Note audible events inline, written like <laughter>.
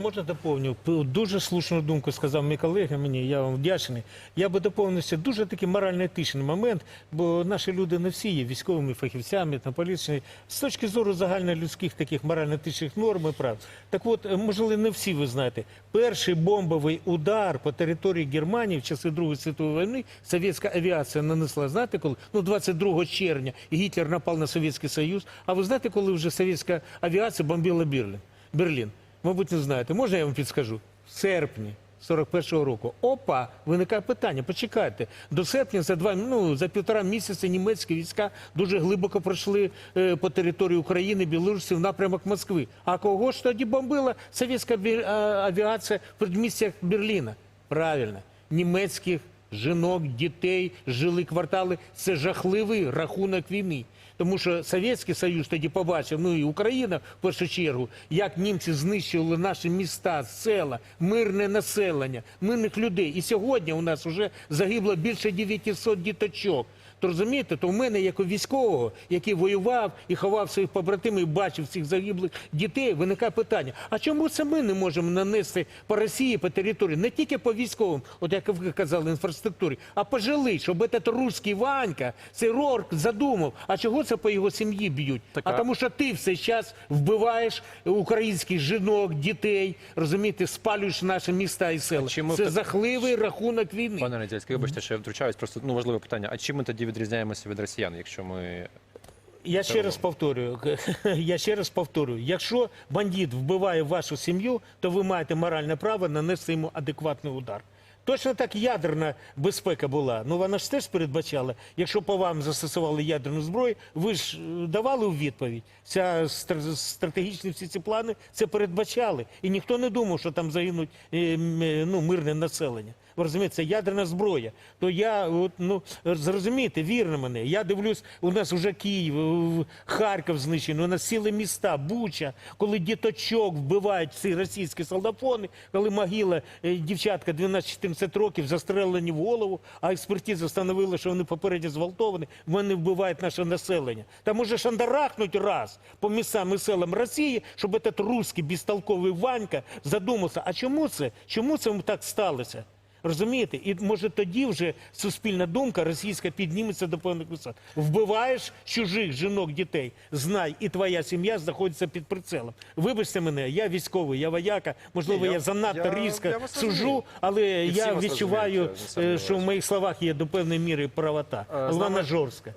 Можна доповню? Дуже слушну думку сказав мій колега мені, я вам вдячний. Я би доповнив ще дуже такий морально-етичний момент, бо наші люди не всі є військовими фахівцями та політичними. З точки зору загальнолюдських таких морально-етичних норм і прав. Так от, е, можливо, не всі ви знаєте, перший бомбовий удар по території Германії в часи Другої світової війни совєтська авіація нанесла, знаєте коли? Ну, 22 червня, Гітлер напав на Совєтський Союз. А ви знаєте, коли вже совєтська авіація бомбила Берлін? Берлін? Мабуть, не знаєте. Можна я вам підскажу? В серпні 41-го року. Опа, виникає питання. Почекайте. До серпня за два ну за півтора місяця німецькі війська дуже глибоко пройшли е, по території України, Білорусі в напрямок Москви. А кого ж тоді бомбила совєтська авіація в передмістях Берліна? Правильно, німецьких жінок, дітей, жили квартали. Це жахливий рахунок війни. Тому що Совєтський Союз тоді побачив, ну і Україна в першу чергу, як німці знищували наші міста, села, мирне населення, мирних людей. І сьогодні у нас вже загибло більше 900 діточок. То розумієте, то в мене, як у військового, який воював і ховав своїх побратимів, бачив цих загиблих дітей, виникає питання: а чому це ми не можемо нанести по Росії, по території, не тільки по військовим, от як ви казали, інфраструктурі, а по жилій, щоб этот русський Ванька, цей Рорк задумав, а чого це по його сім'ї б'ють? Так, а тому що ти все час вбиваєш українських жінок, дітей, розумієте, спалюєш наші міста і села. Це в- жахливий рахунок війни. Пане Недільський, вибачте, що я втручаюсь. Просто ну важливе питання. А чим ми тоді відрізняємося від росіян, якщо ми Я ще раз повторюю. <laughs> Я ще раз повторюю. Якщо бандит вбиває вашу сім'ю, то ви маєте моральне право нанести йому адекватний удар. Точно так ядерна безпека була. Ну вона ж теж передбачала. Якщо по вам застосували ядерну зброю, ви ж е, давали у відповідь. Ця стр- стратегічні всі ці плани це передбачали. І ніхто не думав, що там загинуть е, е, ну, мирне населення. Ви розумієте, це ядерна зброя. То я от, ну зрозумійте, вірно мене. Я дивлюсь, у нас вже Київ, Харків знищений, у нас цілі міста, Буча, коли діточок вбивають ці російські солдафони, коли могила е, дівчатка 12-14 років застрелені в голову, а експертиза встановила, що вони попередньо зґвалтовані, вони вбивають наше населення. Та може шандарахнуть раз по містам і селам Росії, щоб этот русський безтолковий Ванька задумався, а чому це? Чому це так сталося? Розумієте? І може тоді вже суспільна думка російська підніметься до певних висот. Вбиваєш чужих жінок, дітей. Знай, і твоя сім'я знаходиться під прицелом. Вибачте мене, я військовий, я вояка. Можливо, я, я- занадто я- різко я сужу, але я відчуваю, е, що в моїх словах є до певної міри правота. Е, Вона жорстка.